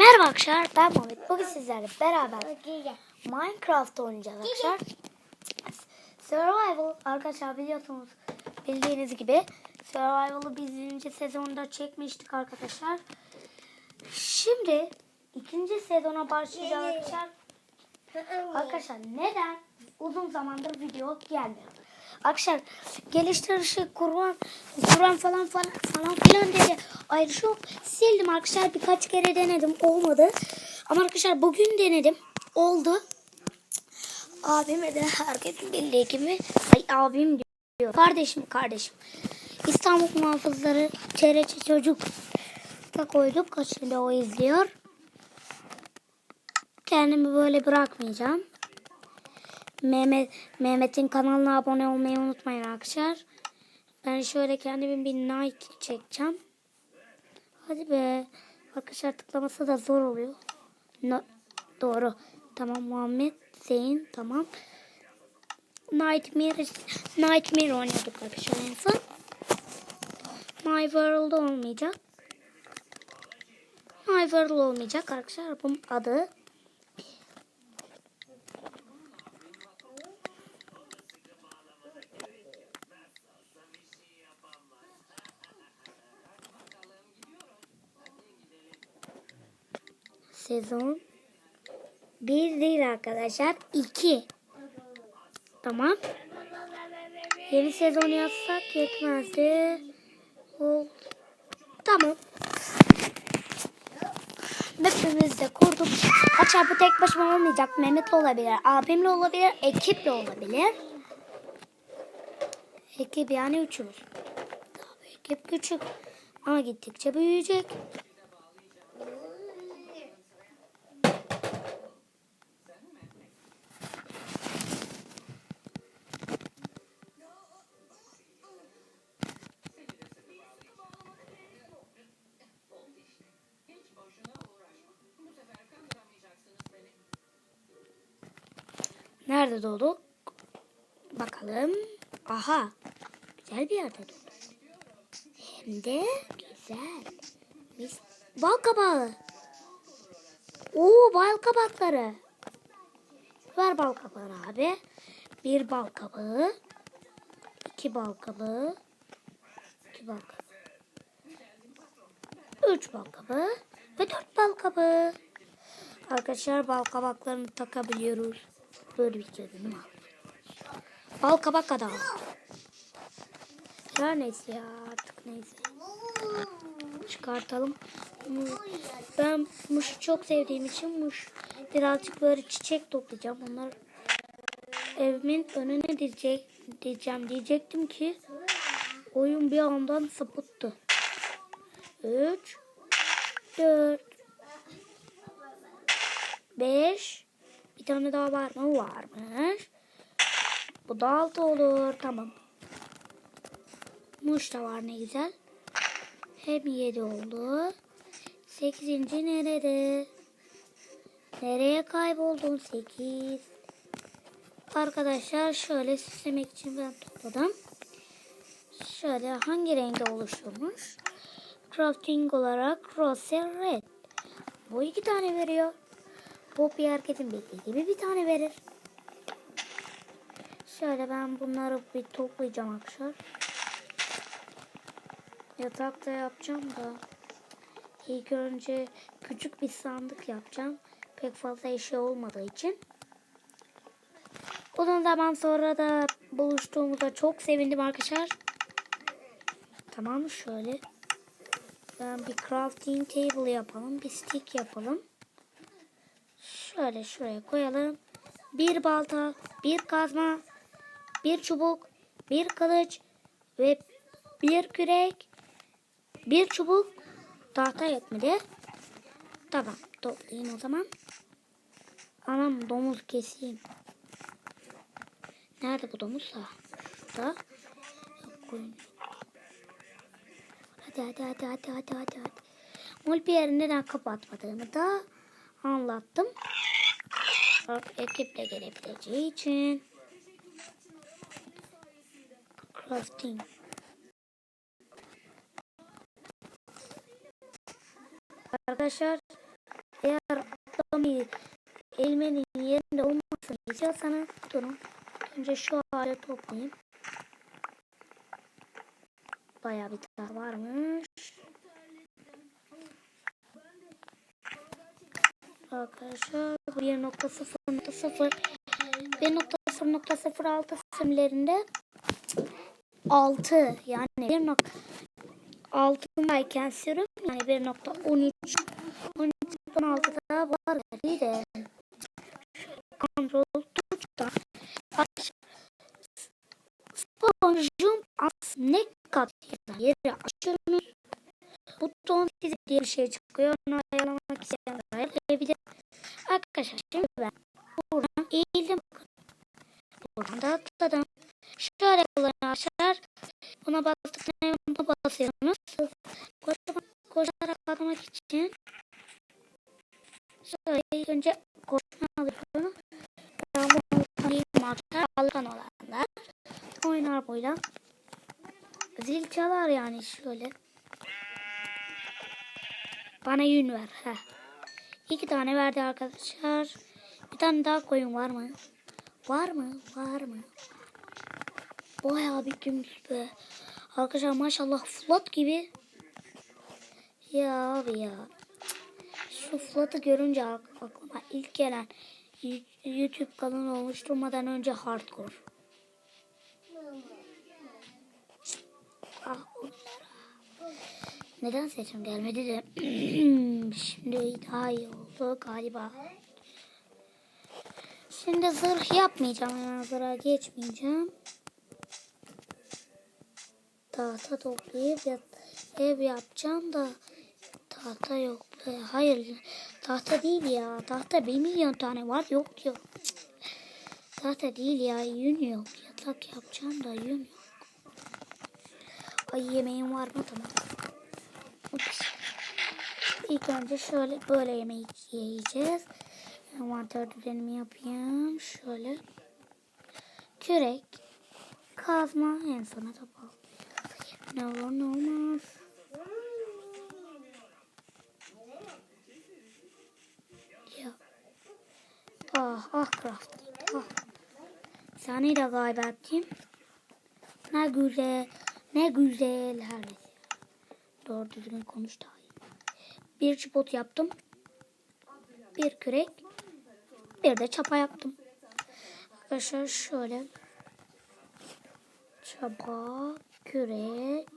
Merhaba arkadaşlar ben Muhammed. Bugün sizlerle beraber Minecraft oynayacağız arkadaşlar. Survival arkadaşlar biliyorsunuz bildiğiniz gibi Survival'ı birinci sezonda çekmiştik arkadaşlar. Şimdi ikinci sezona başlayacağız arkadaşlar. Arkadaşlar neden uzun zamandır video gelmiyor? Arkadaşlar geliştirişi kuran, kuran falan falan falan filan dedi. Yok. Sildim arkadaşlar birkaç kere denedim olmadı. Ama arkadaşlar bugün denedim. Oldu. Abime de herkesin bildiği gibi ay abim diyor. Kardeşim kardeşim. İstanbul muhafızları çereçi çocuk da koyduk. Kaçında o izliyor. Kendimi böyle bırakmayacağım. Mehmet Mehmet'in kanalına abone olmayı unutmayın arkadaşlar. Ben şöyle kendimin bir Nike çekeceğim. Hadi be. Arkadaşlar tıklaması da zor oluyor. No, doğru. Tamam Muhammed Zeyn tamam. Nightmare Nightmare oynuyorduk arkadaşlar en son. My World olmayacak. My World olmayacak arkadaşlar. Bunun adı sezon 1 değil arkadaşlar 2 tamam yeni sezon yazsak yetmezdi Ol. tamam Map'imizi de kurduk. Açar bu tek başıma olmayacak. Mehmet'le olabilir, abimle olabilir, ekiple olabilir. Ekip yani üçümüz. Ekip küçük ama gittikçe büyüyecek. Nerede doğdu? Bakalım. Aha. Güzel bir yerde doğdu. Hem de güzel. Mis bal kabağı. Oo bal kabakları. Ver bal kabağı abi. Bir bal kabağı. iki bal kabağı. iki bal kabağı. Üç bal kabağı. Ve dört bal kabağı. Arkadaşlar bal kabaklarını takabiliyoruz. Böyle bir şey değil mi? Bal kabak kadar. Her neyse ya artık neyse. Çıkartalım. Ben muşu çok sevdiğim için muş birazcık böyle çiçek toplayacağım. Onlar evimin önüne diyecek, diyeceğim diyecektim ki oyun bir andan sapıttı. 3 4 5 bir tane daha var mı? Varmış. Bu da altı olur. Tamam. Muş da var ne güzel. Hem yedi oldu. Sekizinci nerede? Nereye kayboldun? Sekiz. Arkadaşlar şöyle süslemek için ben topladım. Şöyle hangi renkte oluşturmuş? Crafting olarak Rose Red. Bu iki tane veriyor. Bir herkesin beklediği gibi bir tane verir. Şöyle ben bunları bir toplayacağım arkadaşlar. Yatakta yapacağım da. İlk önce küçük bir sandık yapacağım. Pek fazla eşya olmadığı için. Uzun zaman sonra da buluştuğumuzda çok sevindim arkadaşlar. Tamam şöyle. Ben bir crafting table yapalım. Bir stick yapalım. Şöyle şuraya koyalım. Bir balta, bir kazma, bir çubuk, bir kılıç ve bir kürek, bir çubuk tahta yetmedi. Tamam toplayayım o zaman. Anam domuz keseyim. Nerede bu domuz da? Şurada. Koyun. Hadi hadi hadi hadi hadi hadi. hadi. Multiplayer'i neden kapatmadığımı da anlattım. Bak ekiple gelebileceği için. Crafting. Arkadaşlar Eğer atlamayı elmenin yerinde olmasını istiyorsanız durun. Önce şu hale toplayayım. Bayağı bir daha varmış. Arkadaşlar. 1.0.0 1.0.06 simlerinde 6 yani 1.6'dayken sürüm yani 1.13 13.6'da var. De kontrol tuştan aç. Spawn jump as ne kadar yeri açıyorsunuz buton size diye bir şey çıkıyor zil çalar yani şöyle bana yün ver. Heh. İki tane verdi arkadaşlar. Bir tane daha koyun var mı? Var mı? Var mı? Bayağı bir gümüş be. Arkadaşlar maşallah flat gibi. Ya abi ya. Şu flatı görünce ak- aklıma ilk gelen YouTube kanalı oluşturmadan önce hardcore. Ah onlara. Neden sesim gelmedi de şimdi daha iyi oldu galiba. Şimdi zırh yapmayacağım. Yani zırha geçmeyeceğim. Tahta toplayıp yap- ev yapacağım da tahta yok. be. Hayır tahta değil ya. Tahta bir milyon tane var yok. Cık. Tahta değil ya yün yok. Yatak yapacağım da yün yok. Ay yemeğim var mı tamam. İlk önce şöyle böyle yemek yiyeceğiz. Envanter düzenimi yapayım. Şöyle. Kürek. Kazma. En sona bal. Ne olur ne olmaz. Ya. Ah ah craft. Ah. Seni de kaybettim. Ne güzel. Ne güzel. Her neyse. Doğru düzgün konuş daha iyi. Bir çipot yaptım. Bir kürek. Bir de çapa yaptım. Arkadaşlar şöyle. Çapa, kürek,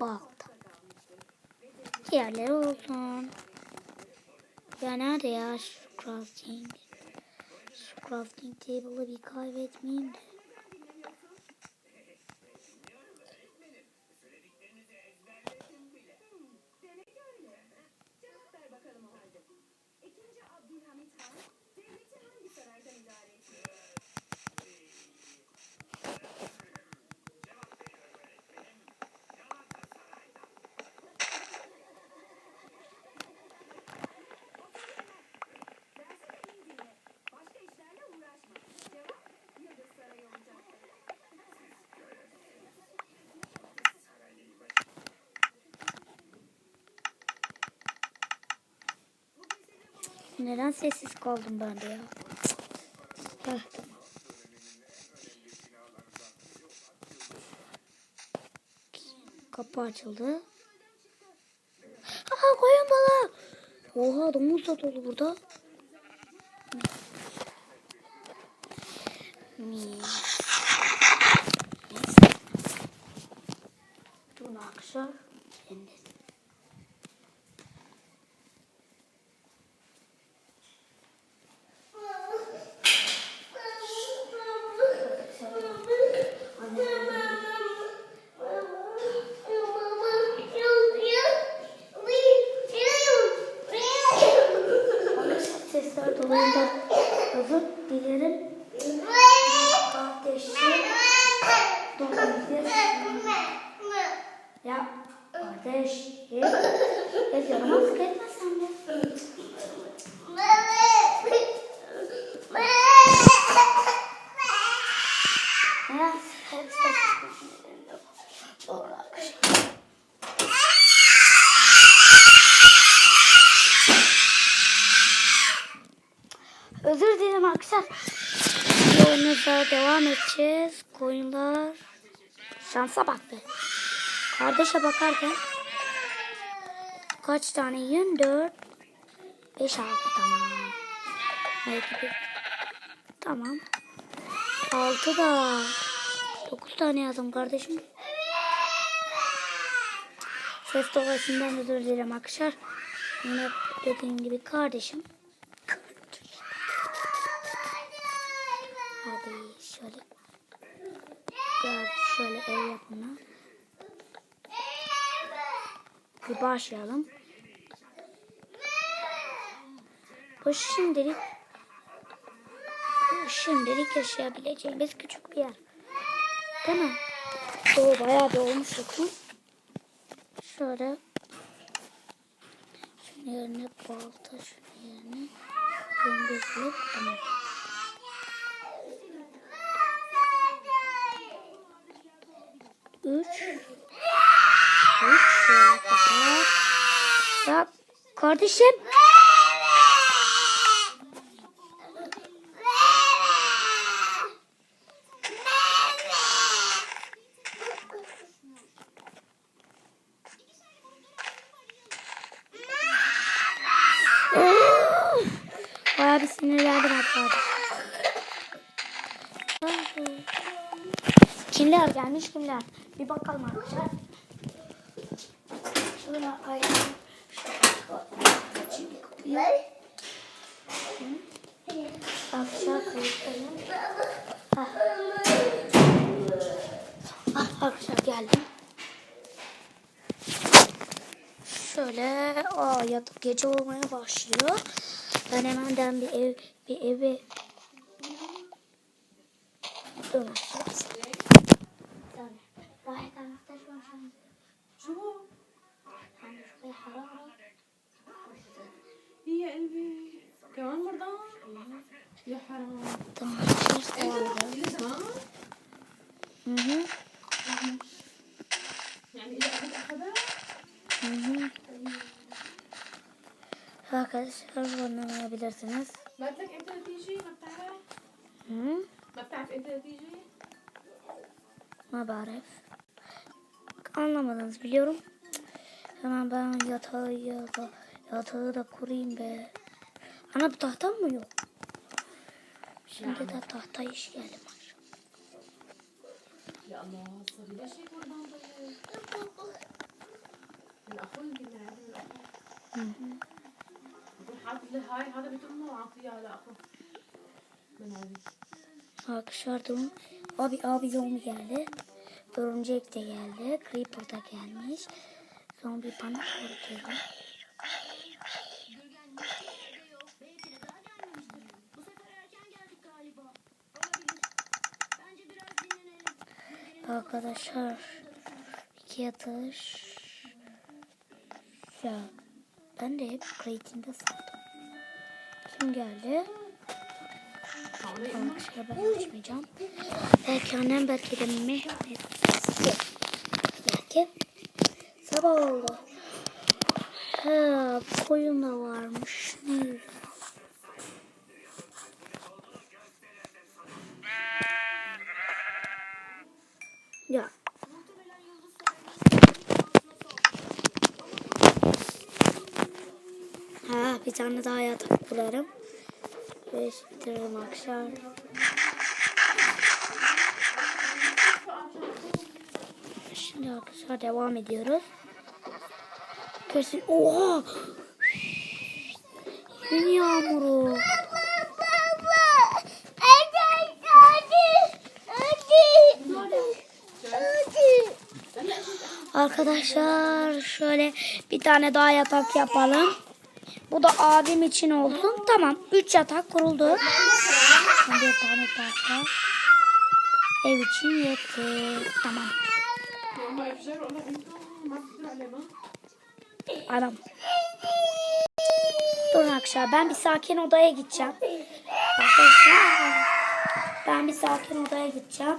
balta. Diğerleri olsun. Ya nerede ya şu crafting? Şu crafting table'ı bir kaybetmeyeyim de. Neden sessiz kaldım ben de ya? Heh. Kapı açıldı. Aa koyun balığı. Oha domuz da dolu burada. Mi. Bunu akşam kendisi. Sesler dolayında özür dilerim. Kardeşim. Dolayısıyla ya kardeşim. Ya yaramaz etmezsen de. Ya ses Doğru akşam. arkadaşlar. Yolumuza devam edeceğiz. Koyunlar. Şansa bak be. Kardeşe bakarken kaç tane yiyin? 4 5 6 tamam. Tamam. 6 da 9 tane yazdım kardeşim. Ses dolayısından özür dilerim arkadaşlar. Yine dediğim gibi kardeşim. Hadi şöyle. Gel yapımına. Bir başlayalım. Bu şimdilik bu şimdilik yaşayabileceğimiz küçük bir yer. Mi? O bayağı bir olmuş yakın. Şöyle şunun yerine balta şunun yerine gündüzlük tamam. Üç. Üç şöyle kapat. Ya kardeşim. Bayağı bir sinirlendim hatta. Kimler? Bir bakalım arkadaşlar. Şimdi kapıyı. Arkadaşlar kayıttayım. Ah. Ah, arkadaşlar geldim. Şöyle aa yatıp gece olmaya başlıyor. Ben hemenden bir ev bir aşağı. Tamam. واحد على 11 وعشرين شو عندي شوية حرارة. هي قلبي. كمان مرضان يا حرام. 18 يعني إذا أخذ أخذها هكذا الشرب وأنا ما بقدر تنس بدك أنت تيجي ما بتعرف؟ ما بتعرف أنت تيجي؟ ما بعرف. Anlamadınız biliyorum. Hemen ben yatağı ya da yatağı da kurayım be. Ana bu tahta mı yok? Şimdi de tahta iş işleyelim. Arkadaşlar durun. Abi abi yolum geldi. Örümcek de geldi. Creeper da gelmiş. Zombi bana korkuyor. Arkadaşlar iki yatış. Ya ben de hep crate'inde sandım. Kim geldi? Arkadaşlar ben. Belki annem belki de Mehmet. Belki. Sabah oldu. Ha, koyun da varmış. Ya. Ha, bir tane daha yatak kurarım. Ve bitiririm akşam. Şimdi arkadaşlar devam ediyoruz. Kesin. Oha! Gün yağmuru. Arkadaşlar şöyle bir tane daha yatak yapalım. Bu da abim için olsun. Tamam. Üç yatak kuruldu. Şimdi yatağını tahta. Ev için yetti. Tamam. Adam. Durun arkadaşlar. Ben bir sakin odaya gideceğim. Ben bir sakin odaya gideceğim.